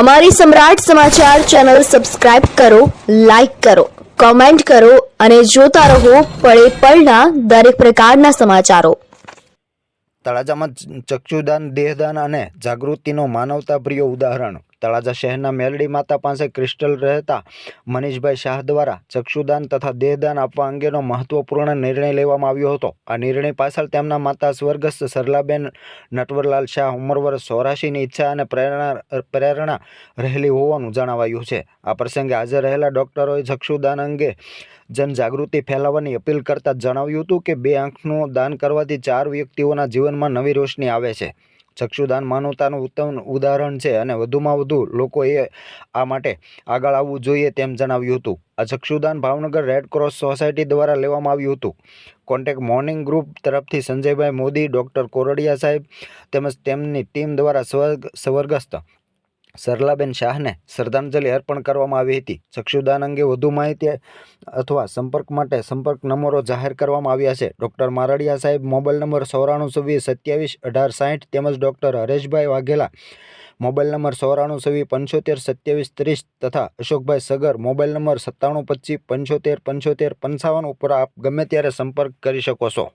અમારી સમ્રાટ સમાચાર ચેનલ સબસ્ક્રાઇબ કરો, લાઇક કરો, કોમેન્ટ કરો અને જોતા રહો પળે પળના દરેક પ્રકારના સમાચારો. તળાજામાં ચક્ષુદાન, દેહદાન અને જાગૃતિનો માનવતાપ્રિય ઉદાહરણ. તળાજા શહેરના મેલડી માતા પાસે ક્રિસ્ટલ રહેતા મનીષભાઈ શાહ દ્વારા ચક્ષુદાન તથા દેહદાન આપવા અંગેનો મહત્વપૂર્ણ નિર્ણય લેવામાં આવ્યો હતો. આ નિર્ણય પાછળ તેમના માતા સ્વર્ગસ્થ સરલાબેન નટવરલાલ શાહ ઉંમર વર્ષ ઈચ્છા અને પ્રેરણા પ્રેરણા રહેલી હોવાનું જણાવાયું છે. આ પ્રસંગે હાજર રહેલા ડોક્ટરોએ ચક્ષુદાન અંગે જનજાગૃતિ ફેલાવવાની અપીલ કરતા જણાવ્યું હતું કે બે આંખનું દાન કરવાથી ચાર વ્યક્તિઓના જીવનમાં નવી રોશની આવે છે. ચક્ષુદાન માનવતાનું ઉત્તમ ઉદાહરણ છે અને વધુમાં વધુ લોકોએ આ માટે આગળ આવવું જોઈએ તેમ જણાવ્યું હતું. આ ચક્ષુદાન ભાવનગર રેડ ક્રોસ સોસાયટી દ્વારા લેવામાં આવ્યું હતું. કોન્ટેક્ટ મોર્નિંગ ગ્રુપ તરફથી સંજયભાઈ મોદી, ડૉક્ટર કોરડિયા સાહેબ તેમજ તેમની ટીમ દ્વારા સ્વર્ગ સ્વર્ગસ્થ સરલાબેન શાહને શ્રદ્ધાંજલિ અર્પણ કરવામાં આવી હતી. ચક્ષુદાન અંગે વધુ માહિતી અથવા સંપર્ક માટે સંપર્ક નંબરો જાહેર કરવામાં આવ્યા છે. ડૉક્ટર મારડિયા સાહેબ, મોબાઈલ નંબર ચોરાણું છવ્વીસ સત્યાવીસ અઢાર સાઠ તેમજ doctor Hareshbhai Vaghela, mobile number ચોરાણું છવ્વીસ પંચોતેર સત્યાવીસ ત્રીસ તથા અશોકભાઈ સગર, મોબાઈલ નંબર સત્તાણું પચીસ પંચોતેર પંચોતેર પંચાવન ઉપર આપ ગમે ત્યારે સંપર્ક કરી શકો છો.